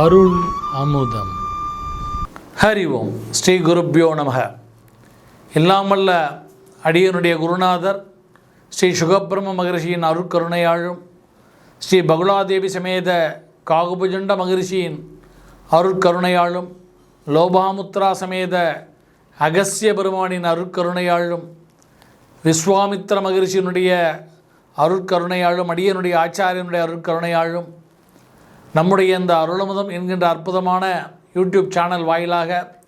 அருள் அமுதம். ஹரி ஓம். ஸ்ரீ குருப்யோ நமக. இல்லாமல்ல அடியனுடைய குருநாதர் ஸ்ரீ சுகபிரம மகரிஷியின் அருட்கருணையாழும் ஸ்ரீ பகுலாதேவி சமேத காகுபுஜண்ட மகரிஷியின் அருட்கருணையாளும் லோபாமுத்ரா சமேத அகஸ்ய பெருமானின் அருட்கருணையாளும் விஸ்வாமித்ர மகரிஷியினுடைய அருட்கருணையாளும் அடியனுடைய ஆச்சாரியனுடைய அருட்கருணையாளும் நம்முடைய இந்த அருளமுதம் என்கின்ற அற்புதமான யூடியூப் சேனல் வாயிலாக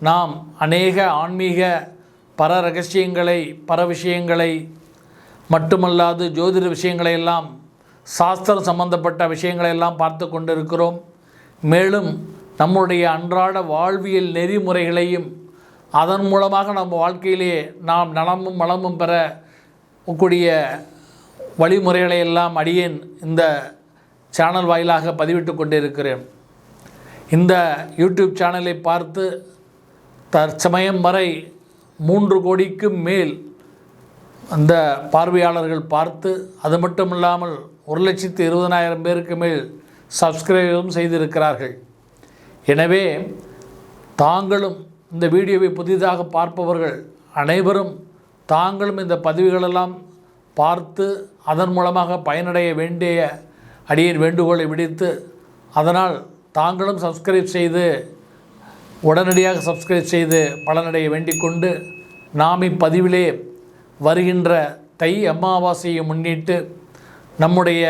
நாம் அநேக ஆன்மீக பர ரகசியங்களை பர விஷயங்களை மட்டுமல்லாது ஜோதிட விஷயங்களை எல்லாம் சாஸ்திரம் சம்பந்தப்பட்ட விஷயங்களை எல்லாம் பார்த்து கொண்டிருக்கிறோம். மேலும் நம்முடைய அன்றாட வாழ்வியல் நெறிமுறைகளையும் அதன் மூலமாக நம்ம வாழ்க்கையிலே நாம் நலமும் வளமும் பெற கூடிய வழிமுறைகளை எல்லாம் அடியேன் இந்த சேனல் வாயிலாக பதிவிட்டு கொண்டிருக்கிறேன். இந்த யூடியூப் சேனலை பார்த்து தற்சமயம் வரை மூன்று கோடிக்கு மேல் அந்த பார்வையாளர்கள் பார்த்து அது மட்டும் இல்லாமல் ஒரு லட்சத்து இருபதனாயிரம் பேருக்கு மேல் சப்ஸ்கிரைபரும் செய்திருக்கிறார்கள். எனவே தாங்களும் இந்த வீடியோவை புதிதாக பார்ப்பவர்கள் அனைவரும் தாங்களும் இந்த பதிவுகளெல்லாம் பார்த்து அதன் மூலமாக பயனடைய வேண்டிய அடியின் வேண்டுகோளை விடுத்து அதனால் தாங்களும் சப்ஸ்கிரைப் செய்து உடனடியாக சப்ஸ்கிரைப் செய்து பலனடைய வேண்டிக்கொண்டு நாம் இப்பதிவிலே வருகின்ற தை அமாவாசையை முன்னிட்டு நம்முடைய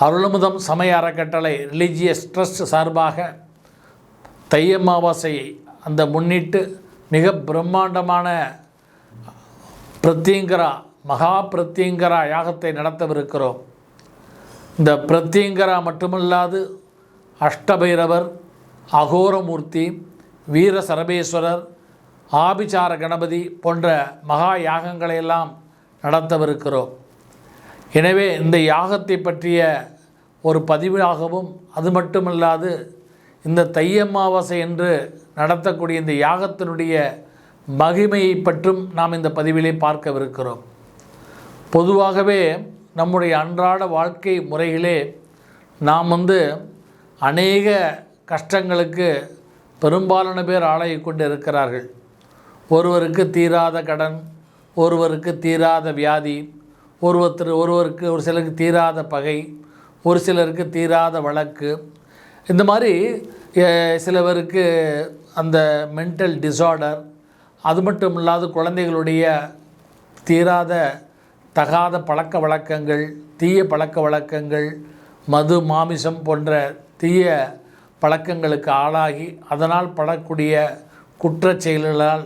அருள்முதம் சமய அறக்கட்டளை ரிலீஜியஸ் ட்ரஸ்ட் சார்பாக தை அமாவாசையை அந்த முன்னிட்டு மிக பிரம்மாண்டமான பிரத்யங்கரா மகா பிரத்யங்கரா யாகத்தை நடத்தவிருக்கிறோம். இந்த பிரத்யங்கரா மட்டுமல்லாது அஷ்டபைரவர் அகோரமூர்த்தி வீர சரபேஸ்வரர் ஆபிசார கணபதி போன்ற மகா யாகங்களையெல்லாம் நடத்தவிருக்கிறோம். எனவே இந்த யாகத்தை பற்றிய ஒரு பதிவாகவும் அது மட்டுமல்லாது இந்த தையம்மாவாசை என்று நடத்தக்கூடிய இந்த யாகத்தினுடைய மகிமையை பற்றும் நாம் இந்த பதிவிலே பார்க்கவிருக்கிறோம். பொதுவாகவே நம்முடைய அன்றாட வாழ்க்கை முறைகளே நாம் வந்து அநேக கஷ்டங்களுக்கு பெரும்பாலான பேர் ஆளாகி கொண்டு இருக்கிறார்கள் ஒருவருக்கு தீராத கடன் ஒருவருக்கு தீராத வியாதி ஒருவத்தர் ஒருவருக்கு ஒரு சிலருக்கு தீராத பகை ஒரு சிலருக்கு தீராத வழக்கு. இந்த மாதிரி சிலவருக்கு அந்த மென்டல் டிஸார்டர் அது மட்டும் இல்லாத குழந்தைகளுடைய தீராத தகாத பழக்க வழக்கங்கள் தீய பழக்க வழக்கங்கள் மது மாமிசம் போன்ற தீய பழக்கங்களுக்கு ஆளாகி அதனால் படக்கூடிய குற்றச் செயல்களால்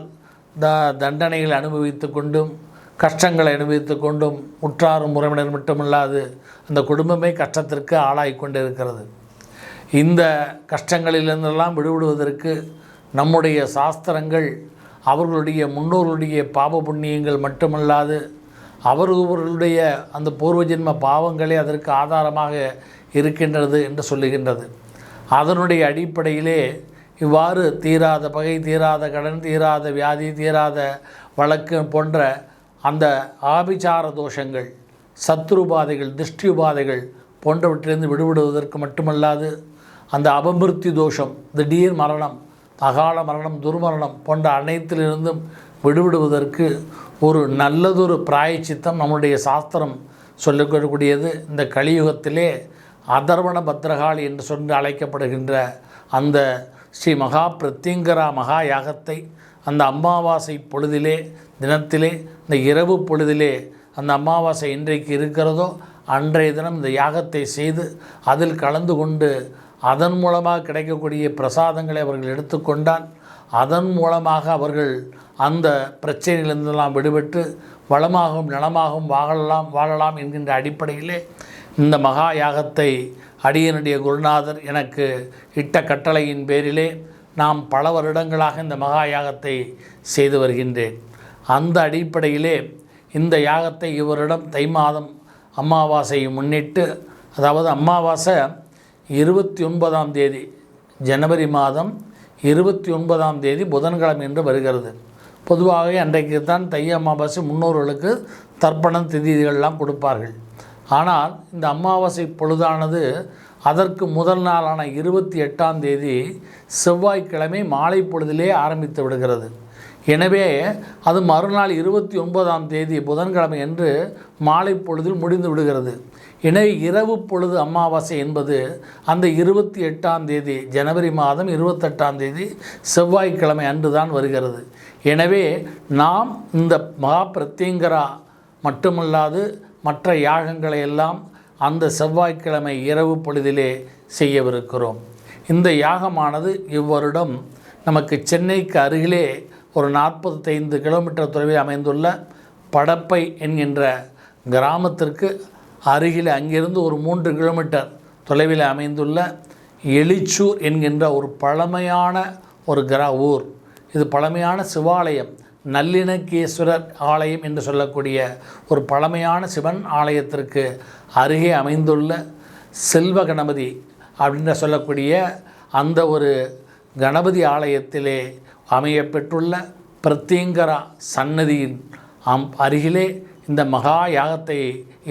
த தண்டனைகளை அனுபவித்து கொண்டும் கஷ்டங்களை அனுபவித்து கொண்டும் உற்றாரும் உறவினர் மட்டுமல்லாது அந்த குடும்பமே கஷ்டத்திற்கு ஆளாகி கொண்டிருக்கிறது. இந்த கஷ்டங்களிலிருந்தெல்லாம் விடுவிடுவதற்கு நம்முடைய சாஸ்திரங்கள் அவர்களுடைய முன்னோர்களுடைய பாப புண்ணியங்கள் மட்டுமல்லாது அவர்களுடைய அந்த பூர்வ ஜென்ம பாவங்களே அதற்கு ஆதாரமாக இருக்கின்றது என்று சொல்லுகின்றது. அதனுடைய அடிப்படையிலே இவ்வாறு தீராத பகை தீராத கடன் தீராத வியாதி தீராத வழக்கு போன்ற அந்த ஆபிசார தோஷங்கள் சத்ருபாதைகள் திருஷ்டி உபாதைகள் போன்றவற்றிலிருந்து விடுபடுவதற்கு மட்டுமல்லாது அந்த அபமிருத்தி தோஷம் திடீர் மரணம் அகால மரணம் துர்மரணம் போன்ற அனைத்திலிருந்தும் விடுவிடுவதற்கு ஒரு நல்லதொரு பிராயச்சித்தம் நம்முடைய சாஸ்திரம் சொல்லக்கூடியது இந்த கலியுகத்திலே அதர்வண பத்ரகாளி என்று சொல்லி அழைக்கப்படுகின்ற அந்த ஸ்ரீ மகா பிரத்யங்கரா மகா யாகத்தை அந்த அமாவாசை பொழுதிலே தினத்திலே இந்த இரவு பொழுதிலே அந்த அமாவாசை இன்றைக்கு இருக்கிறதோ அன்றைய தினம் இந்த யாகத்தை செய்து அதில் கலந்து கொண்டு அதன் மூலமாக கிடைக்கக்கூடிய பிரசாதங்களை அவர்கள் எடுத்துக்கொண்டால் அதன் மூலமாக அவர்கள் அந்த பிரச்சனையிலிருந்தெல்லாம் விடுபட்டு வளமாகவும் நலமாகவும் வாழலாம் வாழலாம் என்கின்ற அடிப்படையிலே இந்த மகா யாகத்தை அடியனுடைய குருநாதர் எனக்கு இட்ட கட்டளையின் பேரிலே நாம் பல வருடங்களாக இந்த மகா யாகத்தை செய்து வருகின்றேன். அந்த அடிப்படையிலே இந்த யாகத்தை இவரிடம் தை மாதம் அமாவாசையை முன்னிட்டு அதாவது அமாவாசை இருபத்தி ஒன்பதாம் தேதி ஜனவரி மாதம் இருபத்தி ஒன்பதாம் தேதி புதன்கிழமை என்று வருகிறது. பொதுவாகவே அன்றைக்கு தான் தை அமாவாசை முன்னோர்களுக்கு தர்ப்பணம் திதிகள்லாம் கொடுப்பார்கள். ஆனால் இந்த அமாவாசை பொழுதானது அதற்கு முதல் நாளான இருபத்தி எட்டாம் தேதி செவ்வாய்க்கிழமை மாலை பொழுதிலே ஆரம்பித்து விடுகிறது. எனவே அது மறுநாள் இருபத்தி ஒன்பதாம் தேதி புதன்கிழமை என்று மாலை பொழுதில் முடிந்து விடுகிறது. எனவே இரவு பொழுது அமாவாசை என்பது அந்த இருபத்தி எட்டாம் தேதி ஜனவரி மாதம் இருபத்தெட்டாம் தேதி செவ்வாய்க்கிழமை அன்று தான் வருகிறது. எனவே நாம் இந்த மகா பிரத்யங்கரா மட்டுமல்லாது மற்ற யாகங்களை எல்லாம் அந்த செவ்வாய்க்கிழமை இரவு பொழுதிலே செய்யவிருக்கிறோம். இந்த யாகமானது இவ்வருடம் நமக்கு சென்னைக்கு அருகிலே ஒரு நாற்பத்தைந்து கிலோமீட்டர் தொலைவில் அமைந்துள்ள படப்பை என்கின்ற கிராமத்திற்கு அருகில் அங்கிருந்து ஒரு மூன்று கிலோமீட்டர் தொலைவில் அமைந்துள்ள எலிச்சூர் என்கின்ற ஒரு பழமையான ஒரு கிரா ஊர். இது பழமையான சிவாலயம் நல்லிணக்கேஸ்வரர் ஆலயம் என்று சொல்லக்கூடிய ஒரு பழமையான சிவன் ஆலயத்திற்கு அருகே அமைந்துள்ள செல்வ கணபதி அப்படின்னு சொல்லக்கூடிய அந்த ஒரு கணபதி ஆலயத்திலே அமையப்பெற்றுள்ள பிரத்யங்கரா சன்னதியின் அம் அருகிலே இந்த மகா யாகத்தை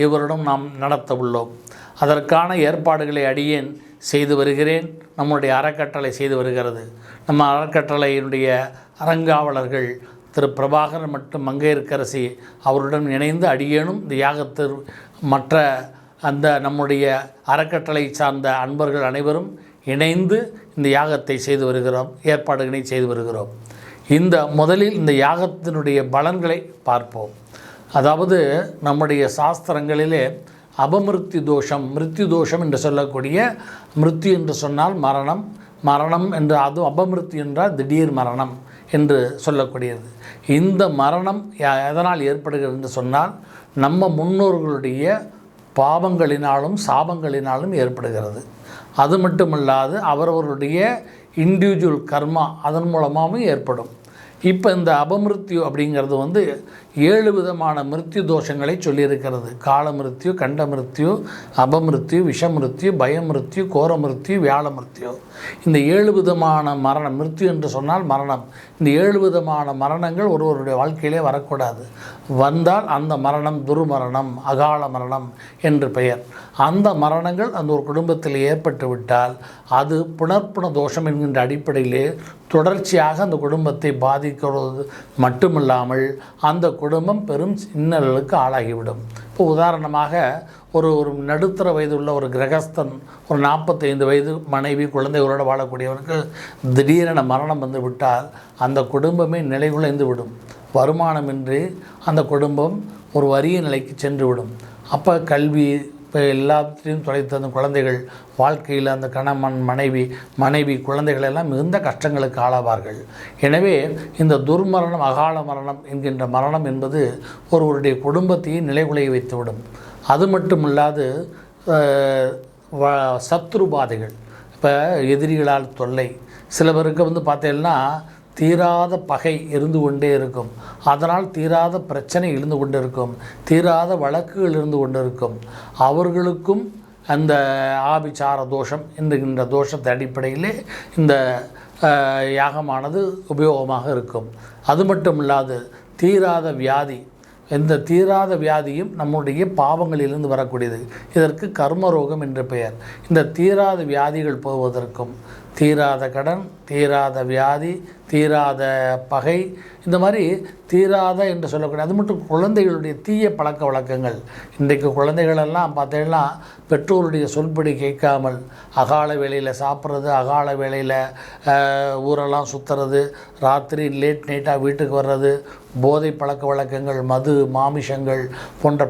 இவரிடம் நாம் நடத்த உள்ளோம். அதற்கான ஏற்பாடுகளை அடியேன் செய்து வருகிறேன். நம்முடைய அறக்கட்டளை செய்து வருகிறது. நம்ம அறக்கட்டளையினுடைய அறங்காவலர்கள் திரு பிரபாகரன் மற்றும் மங்கையர்க்கரசி அவருடன் இணைந்து அடியேனும் இந்த யாகத்தில் மற்ற அந்த நம்முடைய அறக்கட்டளை சார்ந்த அன்பர்கள் அனைவரும் இணைந்து இந்த யாகத்தை செய்து வருகிறோம் ஏற்பாடுகளை செய்து வருகிறோம். இந்த முதலில் இந்த யாகத்தினுடைய பலன்களை பார்ப்போம். அதாவது நம்முடைய சாஸ்திரங்களிலே அபமிருத்தி தோஷம் மிருத்யு தோஷம் என்று சொல்லக்கூடிய மிருத்யு என்று சொன்னால் மரணம் மரணம் என்று அது அபமிருத்தி என்றால் திடீர் மரணம் என்று சொல்லக்கூடியது. இந்த மரணம் யா- எதனால் ஏற்படுகிறது என்று சொன்னால் நம்ம முன்னோர்களுடைய பாவங்களினாலும் சாபங்களினாலும் ஏற்படுகிறது. அது மட்டுமல்லாது அவரவருடைய இண்டிவிஜுவல் கர்மா அதன் மூலமாகவும் ஏற்படும். இப்போ இந்த அபமிருத்யு அப்படிங்கிறது வந்து ஏழு விதமான மிருத்யு தோஷங்களை சொல்லியிருக்கிறது. காலமிருத்யு கண்டமிருத்யு அபமிருத்யு விஷமிருத்யு பயமிருத்யு கோரமிருத்யு வியாழமிருத்யு. இந்த ஏழு விதமான மரணம் மிருத்யு என்று சொன்னால் மரணம். இந்த ஏழு விதமான மரணங்கள் ஒருவருடைய வாழ்க்கையிலே வரக்கூடாது. வந்தால் அந்த மரணம் துர்மரணம் அகால மரணம் என்று பெயர். அந்த மரணங்கள் அந்த ஒரு குடும்பத்தில் ஏற்பட்டுவிட்டால் அது புனர்ப்புண தோஷம் என்கின்ற அடிப்படையிலே தொடர்ச்சியாக அந்த குடும்பத்தை பாதிக்கிறது மட்டுமில்லாமல் அந்த குடும்பம் பெரும் இன்னல்களுக்கு ஆளாகிவிடும். இப்போ உதாரணமாக ஒரு ஒரு நடுத்தர வயது உள்ள ஒரு கிரகஸ்தன் ஒரு நாற்பத்தைந்து வயது மனைவி குழந்தைகளோடு வாழக்கூடியவனுக்கு திடீரென மரணம் வந்து விட்டால் அந்த குடும்பமே நிலைகுலைந்து விடும் வருமானமின்றி அந்த குடும்பம் ஒரு வறிய நிலைக்கு சென்று விடும் அப்போ கல்வி இப்போ எல்லாத்தையும் தொலைத்து அந்த குழந்தைகள் வாழ்க்கையில் அந்த கணவன் மனைவி மனைவி குழந்தைகள் எல்லாம் மிகுந்த கஷ்டங்களுக்கு ஆளாவார்கள். எனவே இந்த துர்மரணம் அகால மரணம் என்கின்ற மரணம் என்பது ஒருவருடைய குடும்பத்தையே நிலைகுலைய வைத்துவிடும். அது மட்டும் இல்லாது சத்ருபாதைகள். இப்போ எதிரிகளால் தொல்லை. சில பேருக்கு வந்து பார்த்தீங்கன்னா தீராத பகை இருந்து கொண்டே இருக்கும். அதனால் தீராத பிரச்சனை இருந்து கொண்டு இருக்கும். தீராத வழக்குகள் இருந்து கொண்டு இருக்கும். அவர்களுக்கும் அந்த ஆபிச்சார தோஷம் என்கின்ற தோஷத்தை அடிப்படையிலே இந்த யாகமானது உபயோகமாக இருக்கும். அது மட்டும் இல்லாது தீராத வியாதி எந்த தீராத வியாதியும் நம்முடைய பாவங்களிலிருந்து வரக்கூடியது. இதற்கு கர்மரோகம் என்று பெயர். இந்த தீராத வியாதிகள் போவதற்கும் தீராத கடன் தீராத வியாதி தீராத பகை. இந்த மாதிரி தீராத என்று சொல்லக்கூடிய அது மட்டும் குழந்தைகளுடைய தீய பழக்க வழக்கங்கள். இன்றைக்கு குழந்தைகளெல்லாம் பார்த்தீங்கன்னா பெற்றோருடைய சொல்படி கேட்காமல் அகால வேலையில் சாப்பிட்றது அகால வேளையில் ஊரெல்லாம் சுற்றுறது ராத்திரி லேட் நைட்டாக வீட்டுக்கு வர்றது போதை பழக்க வழக்கங்கள் மது மாமிஷங்கள் போன்ற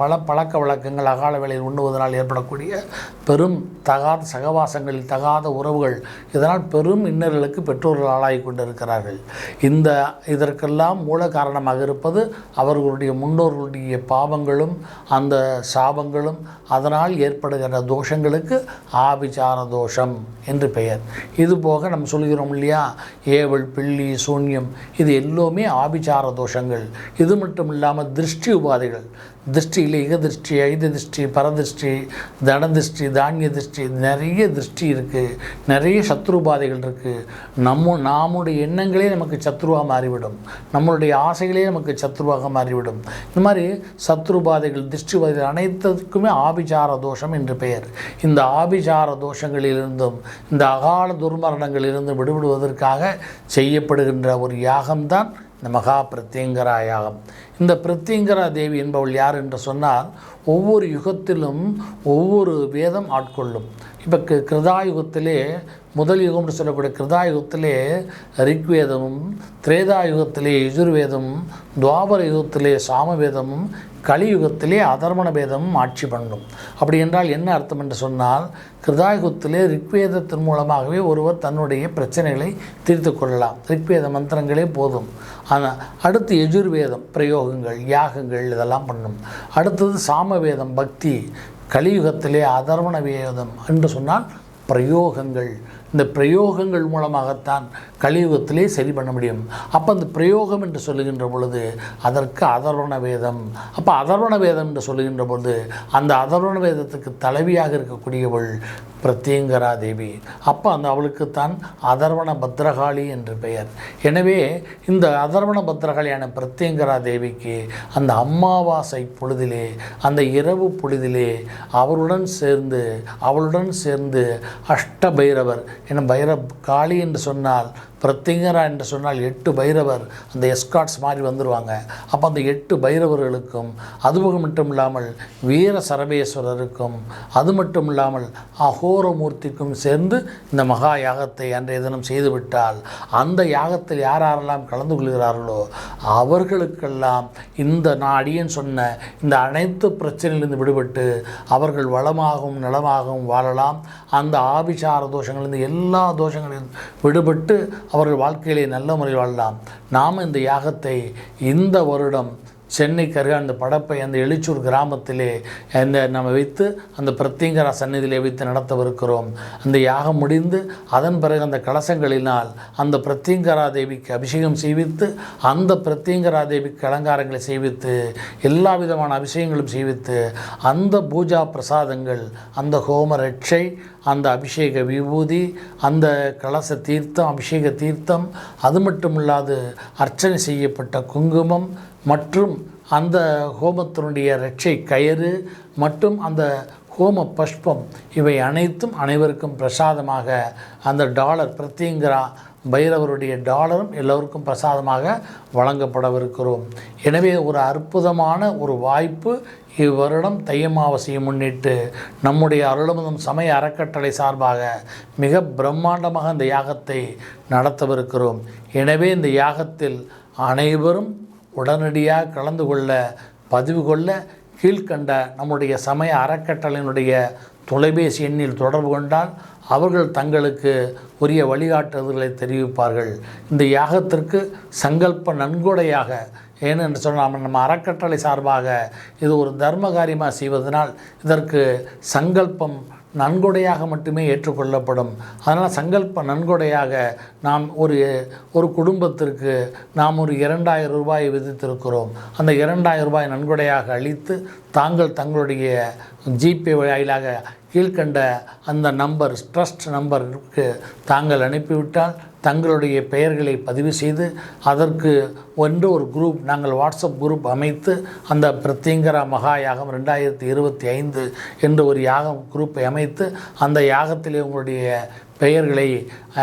பல பழக்க வழக்கங்கள் அகால வேலையில் உண்ணுவதனால் ஏற்படக்கூடிய பெரும் தகாத சகவாசங்களில் தகாத உறவுகள். இதனால் பெரும் இன்னல்களுக்கு பெற்றோர்கள் ஆளாகி கொண்டிருக்கிறார்கள். இந்த இதற்கெல்லாம் மூல காரணமாக இருப்பது அவர்களுடைய முன்னோர்களுடைய பாவங்களும் அந்த சாபங்களும் அதனால் ஏற்படுகிற தோஷங்களுக்கு ஆபிச்சார தோஷம் என்று பெயர். இது போக நம்ம சொல்கிறோம் இல்லையா? ஏவல் பில்லி சூன்யம் இது எல்லாமே ஆபிச்சார தோஷங்கள். இது மட்டும் இல்லாமல் திருஷ்டி உபாதைகள். திருஷ்டியில் இக திருஷ்டி ஐத திருஷ்டி பரதிருஷ்டி தனதிருஷ்டி தானிய திருஷ்டி நிறைய திருஷ்டி இருக்குது நிறைய சத்ருபாதைகள் இருக்குது நம்ம நாமுடைய எண்ணங்களே நமக்கு சத்ருவாக மாறிவிடும். நம்மளுடைய ஆசைகளே நமக்கு சத்ருவாக மாறிவிடும். இந்த மாதிரி சத்ருபாதைகள் திருஷ்டிபாதைகள் அனைத்துக்குமே ஆபிசார தோஷம் என்று பெயர். இந்த ஆபிசார தோஷங்களிலிருந்தும் இந்த அகால துர்மரணங்களிலிருந்து விடுபடுவதற்காக செய்யப்படுகின்ற ஒரு யாகம்தான் இந்த மகா பிரத்யங்கரா யாகம் இந்த பிரத்யங்கரா தேவி என்பவள் யார் என்று சொன்னால் ஒவ்வொரு யுகத்திலும் ஒவ்வொரு வேதம் ஆட்கொள்ளும். இப்போ கிருதா கிருதாயுகத்திலே முதல் யுகம்னு சொல்லக்கூடிய கிருதாயுகத்திலே ரிக்வேதமும் திரேதாயுகத்திலே யஜுர்வேதமும் துவாபர யுகத்திலே சாமவேதமும் கலியுகத்திலே அதர்மண பேதமும் ஆட்சி பண்ணும். அப்படி என்றால் என்ன அர்த்தம் என்று சொன்னால் கிருதாயுகத்திலே ரிக்வேதத்தின் மூலமாகவே ஒருவர் தன்னுடைய பிரச்சனைகளை தீர்த்து கொள்ளலாம். ரிக்வேத மந்திரங்களே போதும். ஆனால் அடுத்து எஜுர்வேதம் பிரயோகங்கள் யாகங்கள் இதெல்லாம் பண்ணும். அடுத்தது சாமவேதம் பக்தி. கலியுகத்திலே அதர்மண வேதம் என்று சொன்னால் பிரயோகங்கள். இந்த பிரயோகங்கள் மூலமாகத்தான் கலியுகத்திலே சரி பண்ண முடியும். அப்போ அந்த பிரயோகம் என்று சொல்லுகின்ற பொழுது அதற்கு அதர்வண வேதம். அப்போ அதர்வண வேதம் என்று சொல்லுகின்ற பொழுது அந்த அதர்வண வேதத்துக்கு தலைவியாக இருக்கக்கூடியவள் பிரத்யங்கரா தேவி அப்போ அந்த அவளுக்குத்தான் அதர்வண பத்ரகாளி என்று பெயர். எனவே இந்த அதர்வண பத்ரகாளியான பிரத்யங்கரா தேவிக்கு அந்த அம்மாவாசை பொழுதிலே அந்த இரவு பொழுதிலே அவருடன் சேர்ந்து அவளுடன் சேர்ந்து அஷ்டபைரவர் என பைரவ் காளி என்று சொன்னால் பிரத்திங்கரா என்று சொன்னால் எட்டு பைரவர் அந்த எஸ்காட்ஸ் மாதிரி வந்துடுவாங்க அப்போ அந்த எட்டு பைரவர்களுக்கும் அதுவும் மட்டும் இல்லாமல் வீர சரபேஸ்வரருக்கும் அது மட்டும் இல்லாமல் அகோரமூர்த்திக்கும் சேர்ந்து இந்த மகா யாகத்தை அன்றைய தினம் செய்துவிட்டால் அந்த யாகத்தில் யார் யாரெல்லாம் கலந்து கொள்கிறார்களோ அவர்களுக்கெல்லாம் இந்த நான் அடியன் சொன்ன இந்த அனைத்து பிரச்சனையிலிருந்து விடுபட்டு அவர்கள் வளமாகவும் நலமாகவும் வாழலாம். அந்த ஆபிசார தோஷங்களிலிருந்து எல்லா தோஷங்களிலும் விடுபட்டு அவர்கள் வாழ்க்கையிலே நல்ல முறையில் வாழலாம். நாம் இந்த யாகத்தை இந்த வருடம் சென்னை கருகே அந்த படப்பை அந்த எழுச்சூர் கிராமத்திலே அந்த நம்ம வைத்து அந்த பிரத்யங்கரா சந்நிதியிலே வைத்து நடத்தவிருக்கிறோம். அந்த யாகம் முடிந்து அதன் பிறகு அந்த கலசங்களினால் அந்த பிரத்யங்கரா தேவிக்கு அபிஷேகம் செய்வித்து அந்த பிரத்யங்கரா தேவிக்கு அலங்காரங்களை செய்வித்து எல்லா விதமான அபிஷேகங்களும் செய்வித்து அந்த பூஜா பிரசாதங்கள் அந்த ஹோம ரட்சை அந்த அபிஷேக விபூதி அந்த கலச தீர்த்தம் அபிஷேக தீர்த்தம் அது மட்டும் இல்லாது அர்ச்சனை செய்யப்பட்ட குங்குமம் மற்றும் அந்த ஹோமத்தினுடைய இரட்சை கயிறு மற்றும் அந்த ஹோம பஷ்பம் இவை அனைத்தும் அனைவருக்கும் பிரசாதமாக அந்த டாலர் பிரத்யங்கரா பைரவருடைய டாலரும் எல்லோருக்கும் பிரசாதமாக வழங்கப்படவிருக்கிறோம். எனவே ஒரு அற்புதமான ஒரு வாய்ப்பு இவ்வருடம் தை முன்னிட்டு நம்முடைய அருளமுதம் சமய அறக்கட்டளை சார்பாக மிக பிரம்மாண்டமாக இந்த யாகத்தை நடத்தவிருக்கிறோம். எனவே இந்த யாகத்தில் அனைவரும் உடனடியாக கலந்து கொள்ள பதிவு கொள்ள கீழ்கண்ட நம்முடைய சமய அறக்கட்டளையினுடைய தொலைபேசி எண்ணில் தொடர்பு கொண்டால் அவர்கள் தங்களுக்கு உரிய வழிகாட்டுதல்களை தெரிவிப்பார்கள். இந்த யாகத்திற்கு சங்கல்ப நன்கொடையாக ஏனென்று சொன்னால் நம்ம அறக்கட்டளை சார்பாக இது ஒரு தர்ம காரியமாக செய்வதனால் இதற்கு சங்கல்பம் நன்கொடையாக மட்டுமே ஏற்றுக்கொள்ளப்படும். அதனால் சங்கல்ப நன்கொடையாக நாம் ஒரு ஒரு குடும்பத்திற்கு நாம் ஒரு இரண்டாயிரம் ரூபாய் விதித்திருக்கிறோம். அந்த இரண்டாயிரம் ரூபாய் நன்கொடையாக அளித்து தாங்கள் தங்களுடைய ஜிபே வாயிலாக கீழ்கண்ட அந்த நம்பர் ட்ரஸ்ட் நம்பருக்கு தாங்கள் அனுப்பிவிட்டால் தங்களுடைய பெயர்களை பதிவு செய்து அதற்கு ஒன்று ஒரு குரூப் நாங்கள் வாட்ஸ்அப் குரூப் அமைத்து அந்த பிரத்யங்கரா மகா யாகம் ரெண்டாயிரத்தி இருபத்தி ஐந்து என்ற ஒரு யாகம் குரூப்பை அமைத்து அந்த யாகத்திலே உங்களுடைய பெயர்களை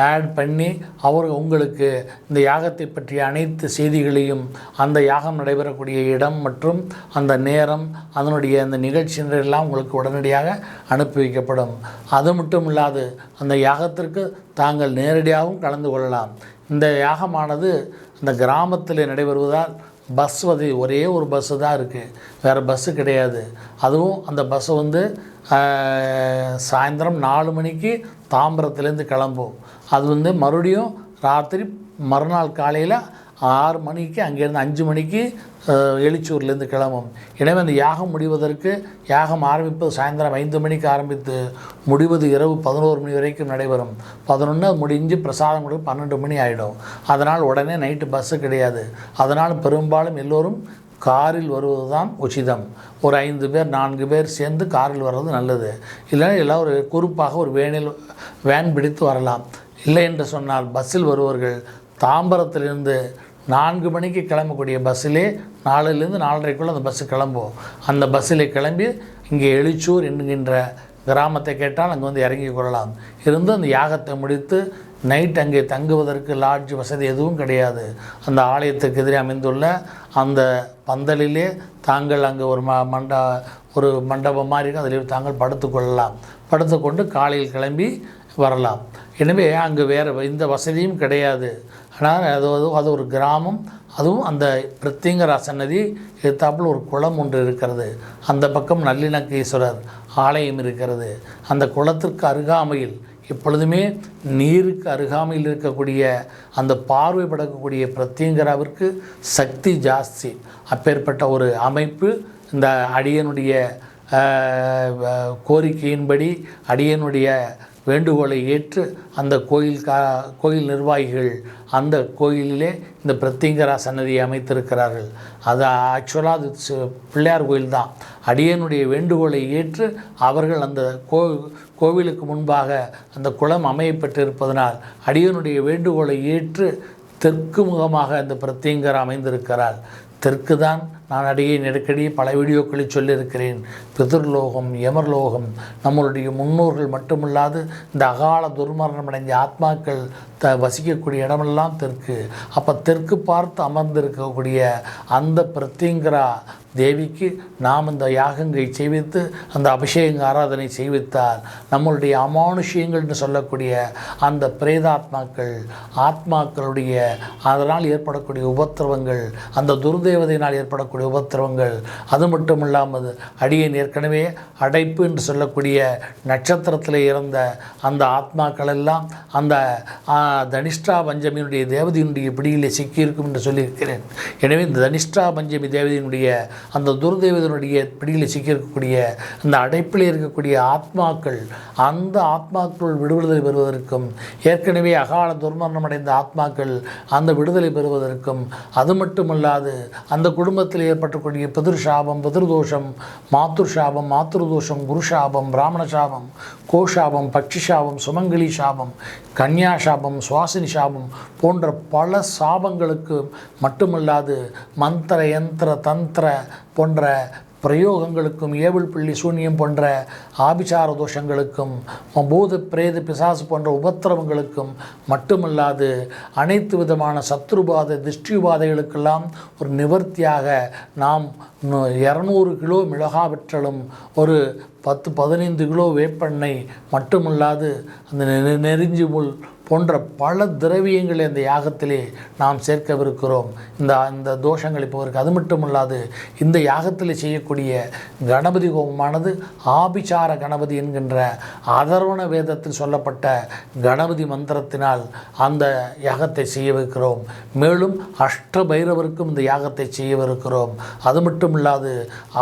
ஆட் பண்ணி அவர் உங்களுக்கு இந்த யாகத்தை பற்றிய அனைத்து செய்திகளையும் அந்த யாகம் நடைபெறக்கூடிய இடம் மற்றும் அந்த நேரம் அதனுடைய அந்த நிகழ்ச்சி எல்லாம் உங்களுக்கு உடனடியாக அனுப்பி வைக்கப்படும். அது மட்டும் இல்லாது அந்த யாகத்திற்கு தாங்கள் நேரடியாகவும் கலந்து கொள்ளலாம். இந்த யாகமானது அந்த கிராமத்தில் நடைபெறுவதால் பஸ் வசதி ஒரே ஒரு பஸ்ஸு தான் இருக்குது வேறு பஸ்ஸு கிடையாது. அதுவும் அந்த பஸ்ஸு வந்து சாயந்தரம் நாலு மணிக்கு தாம்பரத்துலேருந்து கிளம்பும். அது வந்து மறுபடியும் ராத்திரி மறுநாள் காலையில் ஆறு மணிக்கு அங்கேருந்து அஞ்சு மணிக்கு எழுச்சூர்லேருந்து கிளம்பும். எனவே அந்த யாகம் முடிவதற்கு யாகம் ஆரம்பிப்பது சாயந்தரம் ஐந்து மணிக்கு ஆரம்பித்து முடிவது இரவு பதினோரு மணி வரைக்கும் நடைபெறும். பதினொன்று முடிஞ்சு பிரசாதம் கொடுக்க பன்னெண்டு மணி ஆகிடும் அதனால் உடனே நைட்டு பஸ்ஸு கிடையாது. அதனால் பெரும்பாலும் எல்லோரும் காரில் வருவது தான் உச்சிதம். ஒரு ஐந்து பேர் நான்கு பேர் சேர்ந்து காரில் வர்றது நல்லது. இல்லைன்னா எல்லாம் ஒரு குறிப்பாக ஒரு வேனில் வேன் பிடித்து வரலாம். இல்லை என்று சொன்னால் பஸ்ஸில் வருவர்கள் தாம்பரத்திலிருந்து நான்கு மணிக்கு கிளம்பக்கூடிய பஸ்ஸிலே நாலுலேருந்து நாலரைக்குள்ளே அந்த பஸ்ஸு கிளம்பும். அந்த பஸ்ஸிலே கிளம்பி இங்கே எழுச்சூர் என்கின்ற கிராமத்தை கேட்டால் அங்கே வந்து இறங்கி கொள்ளலாம். இருந்து அந்த யாகத்தை முடித்து நைட் அங்கே தங்குவதற்கு லாட்ஜ் வசதி எதுவும் கிடையாது. அந்த ஆலயத்துக்கு எதிரே அமைந்துள்ள அந்த பந்தலிலே தாங்கள் அங்கே ஒரு ம மண்ட ஒரு மண்டபம் மாதிரி இருக்கும் அதில் தாங்கள் படுத்துக்கொள்ளலாம் படுத்துக்கொண்டு காலையில் கிளம்பி வரலாம். எனவே அங்கே வேறு இந்த வசதியும் கிடையாது. ஆனால் அது அது- அது ஒரு கிராமம் அதுவும் அந்த பிரத்திங்கரா சன்னதி எதிர்த்தாப்புல ஒரு குளம் ஒன்று இருக்கிறது. அந்த பக்கம் நல்லிணக்கீஸ்வரர் ஆலயம் இருக்கிறது. அந்த குளத்திற்கு அருகாமையில் எப்பொழுதுமே நீருக்கு அருகாமையில் இருக்கக்கூடிய அந்த பார்வை படக்கக்கூடிய பிரத்யங்கராவிற்கு சக்தி ஜாஸ்தி. அப்பேற்பட்ட ஒரு அமைப்பு இந்த அடியனுடைய கோரிக்கையின்படி அடியனுடைய வேண்டுகோளை ஏற்று அந்த கோயில் கா கோயில் நிர்வாகிகள் அந்த கோயிலிலே இந்த பிரத்திங்கரா சன்னதியை அமைத்திருக்கிறார்கள். அது ஆக்சுவலாக அது பிள்ளையார் கோயில் தான் அடியனுடைய வேண்டுகோளை ஏற்று அவர்கள் அந்த கோ கோவிலுக்கு முன்பாக அந்த குளம் அமையப்பட்டிருப்பதனால் அடியனுடைய வேண்டுகோளை ஏற்று தெற்கு முகமாக அந்த பிரத்திங்கர் அமைந்திருக்கிறார். தெற்கு தான் நான் அடியே நெருக்கடி பல வீடியோக்களில் சொல்லியிருக்கிறேன். பிதர்லோகம் யமர்லோகம் நம்மளுடைய முன்னோர்கள் மட்டுமில்லாது இந்த அகால துர்மரணம் அடைஞ்ச ஆத்மாக்கள் த வசிக்கக்கூடிய இடமெல்லாம் தெற்கு. அப்போ தெற்கு பார்த்து அமர்ந்திருக்கக்கூடிய அந்த பிரத்யங்கரா தேவிக்கு நாம் இந்த யாகங்கை செய்வித்து அந்த அபிஷேக ஆராதனை செய்வித்தால் நம்மளுடைய அமானுஷ்யங்கள் என்று சொல்லக்கூடிய அந்த பிரேதாத்மாக்கள் ஆத்மாக்களுடைய அதனால் ஏற்படக்கூடிய உபத்திரவங்கள் அந்த துர்தேவதையினால் ஏற்படக்கூடிய உபத்திரவங்கள் அது மட்டும் இல்லாமல் அடியன் ஏற்கனவே அடைப்பு என்று சொல்லக்கூடிய நட்சத்திரத்தில் இறந்த அந்த ஆத்மாக்கள் எல்லாம் அந்த தனிஷ்டா பஞ்சமியினுடைய தேவதையினுடைய பிடியிலே சிக்கியிருக்கும் என்று சொல்லியிருக்கிறேன். எனவே இந்த தனிஷ்டா பஞ்சமி தேவதையினுடைய அந்த துர்தேவதனுடைய பிடியில் சிக்கியிருக்கக்கூடிய அந்த அடைப்பில் இருக்கக்கூடிய ஆத்மாக்கள் அந்த ஆத்மாக்கள் விடுதலை பெறுவதற்கும் ஏற்கனவே அகால துர்மரணம் அடைந்த ஆத்மாக்கள் அந்த விடுதலை பெறுவதற்கும் அது மட்டுமல்லாது அந்த குடும்பத்தில் ஏற்பட்டக்கூடிய பிதிர் சாபம் பிதிர்தோஷம் மாத்துர் சாபம் மாத்ருதோஷம் குரு சாபம் பிராமண சாபம் கோஷாபம் பட்சி சாபம் சுமங்கலி சாபம் கன்யா சாபம் சுவாசினி சாபம் போன்ற பல சாபங்களுக்கு மட்டுமல்லாது மந்திர யந்திர தந்திர போன்ற பிரயோகங்களுக்கும் ஏவல் பிள்ளி சூன்யம் போன்ற ஆபிசார தோஷங்களுக்கும் பூத பிரேத பிசாசு போன்ற உபத்திரவங்களுக்கும் மட்டுமல்லாது அனைத்து விதமான சத்ருபாதை திருஷ்டிபாதைகளுக்கெல்லாம் ஒரு நிவர்த்தியாக நாம் இரநூறு கிலோ மிளகா வெற்றலும் ஒரு பத்து பதினைந்து கிலோ வேப்பெண்ணெய் மட்டுமல்லாது அந்த நெ- நெருஞ்சி முள் போன்ற பல திரவியங்களை இந்த யாகத்திலே நாம் சேர்க்கவிருக்கிறோம். இந்த இந்த தோஷங்கள் இப்போ இருக்குது அது மட்டுமல்லாது இந்த யாகத்தில் செய்யக்கூடிய கணபதி ஹோமமானது ஆபிசார கணபதி என்கின்ற அதர்வண வேதத்தில் சொல்லப்பட்ட கணபதி மந்திரத்தினால் அந்த யாகத்தை செய்யவிருக்கிறோம். மேலும் அஷ்ட பைரவருக்கும் இந்த யாகத்தை செய்யவிருக்கிறோம். அது மட்டுமில்லாது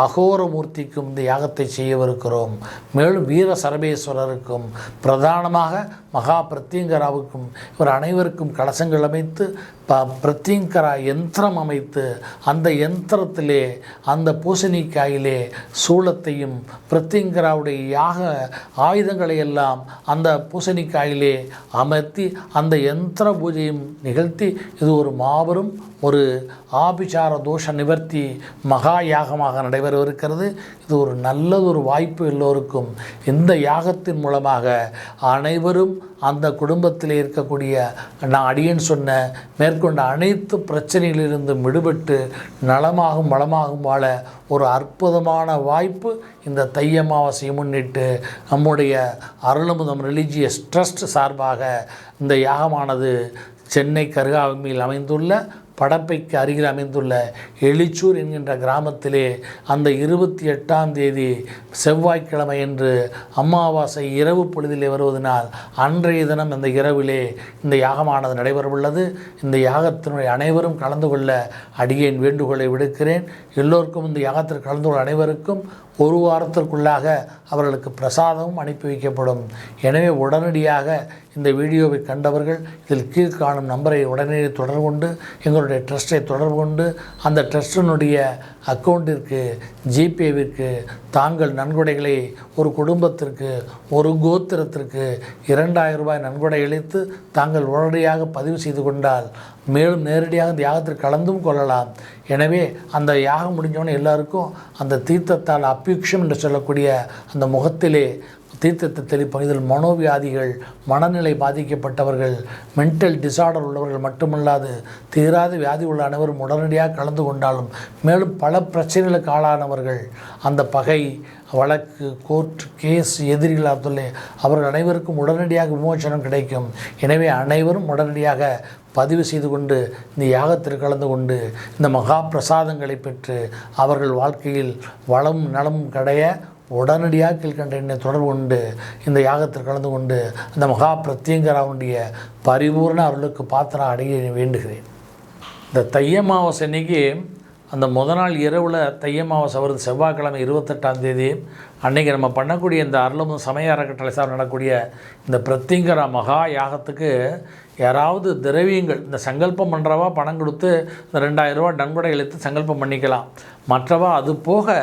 அகோரமூர்த்திக்கும் இந்த யாகத்தை செய்யவிருக்கிறோம். மேலும் வீர சரபேஸ்வரருக்கும் பிரதானமாக மகா பிரத்யங்கராவுக்கும் இவர் அனைவருக்கும் கலசங்கள் அமைத்து ப பிரத்யங்கரா யந்திரம் அமைத்து அந்த யந்திரத்திலே அந்த பூசணிக்காயிலே சூளத்தையும் பிரத்யங்கராவுடைய யாக ஆயுதங்களை எல்லாம் அந்த பூசணிக்காயிலே அமர்த்தி அந்த யந்திர பூஜையும் நிகழ்த்தி இது ஒரு மாபெரும் ஒரு ஆபிசார தோஷ நிவர்த்தி மகா யாகமாக நடைபெறவிருக்கிறது. இது ஒரு நல்லதொரு வாய்ப்பு எல்லோருக்கும். இந்த யாகத்தின் மூலமாக அனைவரும் அந்த குடும்பத்தில் இருக்கக்கூடிய நான் அடியன் சொன்ன மேற்கொண்ட அனைத்து பிரச்சனைகளிலிருந்தும் விடுபட்டு நலமாகும் வளமாகும் வாழ ஒரு அற்புதமான வாய்ப்பு இந்த தை அமாவாசையை முன்னிட்டு நம்முடைய அருளமுதம் ரிலீஜியஸ் ட்ரஸ்ட் சார்பாக இந்த யாகமானது சென்னை கருகாமையில் அமைந்துள்ள படப்பைக்கு அருகில் அமைந்துள்ள எலிச்சூர் என்கின்ற கிராமத்திலே அந்த இருபத்தி எட்டாம் தேதி செவ்வாய்க்கிழமை என்று அமாவாசை இரவு பொழுதிலே வருவதனால் அன்றைய தினம் இந்த இரவிலே இந்த யாகமானது நடைபெறவுள்ளது. இந்த யாகத்தினுடைய அனைவரும் கலந்து கொள்ள அடியேன் வேண்டுகோளை விடுக்கிறேன். எல்லோருக்கும் இந்த யாகத்தில் கலந்து கொள்ள அனைவருக்கும் ஒரு வாரத்திற்குள்ளாக அவர்களுக்கு பிரசாதமும் அனுப்பி வைக்கப்படும். எனவே உடனடியாக இந்த வீடியோவை கண்டவர்கள் இதில் கீழ் காணும் நம்பரை உடனே தொடர்பு கொண்டு எங்களுடைய ட்ரஸ்ட்டை தொடர்பு கொண்டு அந்த ட்ரஸ்டினுடைய அக்கௌண்ட்டிற்கு ஜிபேவிற்கு தாங்கள் நன்கொடைகளை ஒரு குடும்பத்திற்கு ஒரு கோத்திரத்திற்கு இரண்டாயிரம் ரூபாய் நன்கொடை அளித்து தாங்கள் உடனடியாக பதிவு செய்து கொண்டால் மேலும் நேரடியாக அந்த யாகத்தில் கலந்தும் கொள்ளலாம். எனவே அந்த யாகம் முடிஞ்சோடனே எல்லாருக்கும் அந்த தீர்த்தத்தால் அப்பியுக்ஷம் என்று சொல்லக்கூடிய அந்த முகத்திலே தீர்த்தத்தை தெளிப்பாங்க இதில் மனோவியாதிகள் மனநிலை பாதிக்கப்பட்டவர்கள் மென்டல் டிசார்டர் உள்ளவர்கள் மட்டுமல்லாது தீராத வியாதி உள்ள அனைவரும் உடனடியாக கலந்து கொண்டாலும் மேலும் பல பிரச்சனைகளுக்கு ஆளானவர்கள் அந்த பகை வழக்கு கோர்ட் கேஸ் எதிரிகளாத்துள்ளே அவர்கள் அனைவருக்கும் உடனடியாக விமோசனம் கிடைக்கும். எனவே அனைவரும் உடனடியாக பதிவு செய்து கொண்டு இந்த யாகத்தில் கலந்து கொண்டு இந்த மகா பிரசாதங்களை பெற்று அவர்கள் வாழ்க்கையில் வளம் நலம் கடைய உடனடியாக கீழ்கண்ட என்னை தொடர்பு கொண்டு இந்த யாகத்தில் கலந்து கொண்டு அந்த மகா பிரத்யங்கராவுடைய பரிபூர்ண அருளுக்கு பாத்திரம் அடைய வேண்டுகிறேன். இந்த தைய அமாவாசை அன்னைக்கு அந்த முத நாள் இரவில் தைய அமாவாசை வருது. செவ்வாய்க்கிழமை இருபத்தெட்டாம் தேதி. அன்னைக்கு நம்ம பண்ணக்கூடிய இந்த அருளமும் சமய அறக்கட்டளை சார் நடக்கூடிய இந்த பிரத்திங்கரா மகா யாகத்துக்கு யாராவது திரவியங்கள் இந்த சங்கல்பம் பண்ணுறவா பணம் கொடுத்து இந்த ரெண்டாயிரரூவா நன்கொடை இழுத்து சங்கல்பம் பண்ணிக்கலாம். மற்றவா அது போக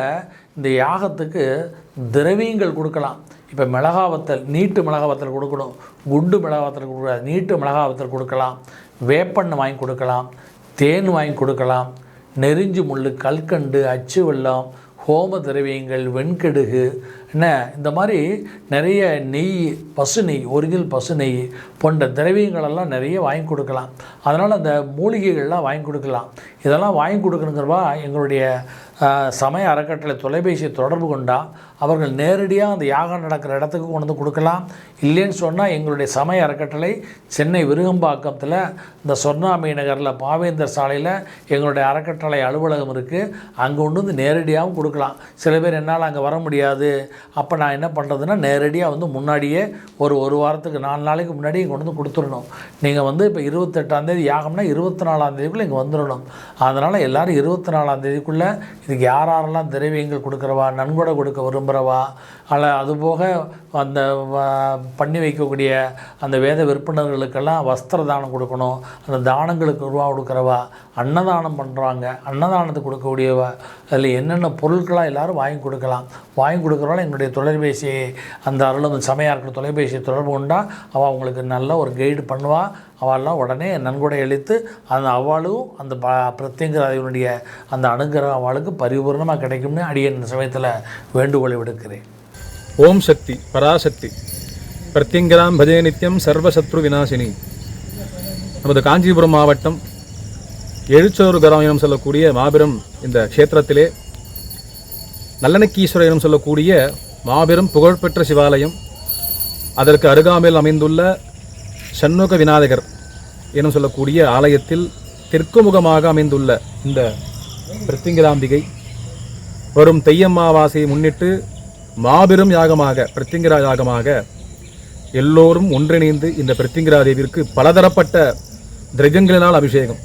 இந்த யாகத்துக்கு திரவியங்கள் கொடுக்கலாம். இப்போ மிளகாவத்தல் நீட்டு மிளகாவத்தல் கொடுக்கணும். குண்டு மிளகாவத்தல் கொடுக்க நீட்டு மிளகாவத்தல் கொடுக்கலாம். வேப்பண்ணு வாங்கி கொடுக்கலாம். தேன் வாங்கி கொடுக்கலாம். நெறிஞ்சு முள் கல்கண்டு அச்சு வெள்ளம் ஹோம திரவியங்கள் வெண்கடுகு என்ன? இந்த மாதிரி நிறைய நெய் பசு நெய் ஒரிஜினல் பசு நெய் போன்ற திரவியங்களெல்லாம் நிறைய வாங்கி கொடுக்கலாம். அதனால் அந்த மூலிகைகள்லாம் வாங்கி கொடுக்கலாம். இதெல்லாம் வாங்கி கொடுக்கணுங்கிறவா எங்களுடைய சமய அறக்கட்டளை தொலைபேசியை தொடர்பு கொண்டால் அவர்கள் நேரடியாக அந்த யாகம் நடக்கிற இடத்துக்கு கொண்டு வந்து கொடுக்கலாம். இல்லைன்னு சொன்னால் எங்களுடைய சமய அறக்கட்டளை சென்னை விருகம்பாக்கத்தில் இந்த சொர்ணாமை நகரில் பாவேந்தர் சாலையில் எங்களுடைய அறக்கட்டளை அலுவலகம் இருக்குது அங்கே கொண்டு வந்து நேரடியாகவும் கொடுக்கலாம். சில பேர் என்னால் அங்கே வர முடியாது. அப்போ நான் என்ன பண்ணுறதுன்னா நேரடியாக வந்து முன்னாடியே ஒரு ஒரு வாரத்துக்கு நாலு நாளைக்கு முன்னாடியே கொண்டு வந்து கொடுத்துடணும். நீங்கள் வந்து இப்போ இருபத்தெட்டாந்தேதி யாகம்னா இருபத்தி நாலாந்தேதிக்குள்ளே இங்கே வந்துடணும். அதனால் எல்லோரும் இருபத்தி நாலாந்தேதிக்குள்ளே இதுக்கு யார் யாரெல்லாம் திரவியங்கள் கொடுக்குறவா நன்கொடை கொடுக்க விரும்புகிறவா அல்ல அதுபோக அந்த பண்ணி வைக்கக்கூடிய அந்த வேத விற்பனர்களுக்கெல்லாம் வஸ்திர தானம் கொடுக்கணும் அந்த தானங்களுக்கு உருவா கொடுக்குறவா அன்னதானம் பண்ணுறாங்க அன்னதானத்துக்கு கொடுக்கக்கூடியவா அதில் என்னென்ன பொருட்களாக எல்லாரும் வாங்கி கொடுக்கலாம். வாங்கி கொடுக்குறவங்கள என்னுடைய தொலைபேசியை அந்த அருளும் சமையாக இருக்கிற தொலைபேசியை தொடர்பு கொண்டால் அவள் அவங்களுக்கு நல்ல ஒரு கைடு பண்ணுவாள் அவள்லாம் உடனே நன்கொடை அளித்து அந்த அவளும் அந்த ப பிரத்யங்கராதிவனுடைய அந்த அனுகிரகம் அவளுக்கு பரிபூர்ணமாக கிடைக்கும்னு அடியன் சமயத்தில் வேண்டுகோளை விடுக்கிறேன். ஓம் சக்தி பராசக்தி. பிரத்யங்கராம் பஜே நித்யம் சர்வசத்ரு விநாசினி. நமது காஞ்சிபுரம் மாவட்டம் எழுச்சோறு கிராமம் எனும் சொல்லக்கூடிய மாபெரும் இந்த க்ஷேத்திரத்திலே நல்லணக்கீஸ்வரர் எனும் சொல்லக்கூடிய மாபெரும் புகழ்பெற்ற சிவாலயம் அதற்கு அருகாமையில் அமைந்துள்ள சண்முக விநாயகர் எனும் சொல்லக்கூடிய ஆலயத்தில் தெற்கு முகமாக அமைந்துள்ள இந்த பிரித்திங்கராம்பிகை வரும் தெய்யம்மாவாசையை முன்னிட்டு மாபெரும் யாகமாக பிரித்திங்கரா யாகமாக எல்லோரும் ஒன்றிணைந்து இந்த பிரித்திங்கரா தேவிற்கு பலதரப்பட்ட திரகங்களினால் அபிஷேகம்.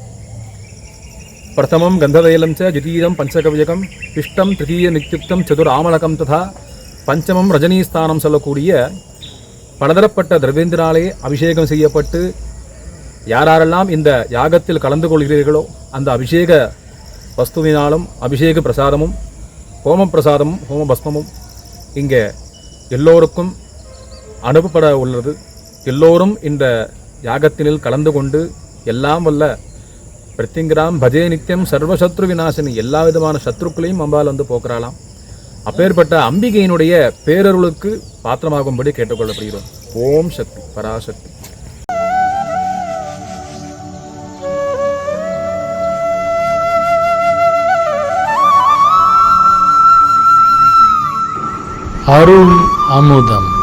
பிரதமம் கந்ததைலம் ச பஞ்சகவியகம் இஷ்டம் திருதீய நித்தியுக்தம் சதுர் ஆமலகம் ததா பஞ்சமம் ரஜினீஸ்தானம் சொல்லக்கூடிய பலதரப்பட்ட திரவேந்திராலே அபிஷேகம் செய்யப்பட்டு யாரெல்லாம் இந்த யாகத்தில் கலந்து கொள்கிறீர்களோ அந்த அபிஷேக வஸ்துவினாலும் அபிஷேக பிரசாதமும் ஹோம பிரசாதமும் ஹோம பஸ்மமும் இங்கே எல்லோருக்கும் அனுப்பப்பட உள்ளது. எல்லோரும் இந்த யாகத்தினில் கலந்து கொண்டு எல்லாம் வல்ல பிரத்திங்கிராம் பஜே நித்தியம் சர்வசத்ரு விநாசினி எல்லா விதமான சத்ருக்களையும் அம்பால் வந்து போக்குறாளாம். அப்பேற்பட்ட அம்பிகையினுடைய பேரருளுக்கு பாத்திரமாகும்படி கேட்டுக்கொள்ளப்படுகிறோம். ஓம் சக்தி பராசக்தி. அருள் அமுதம்.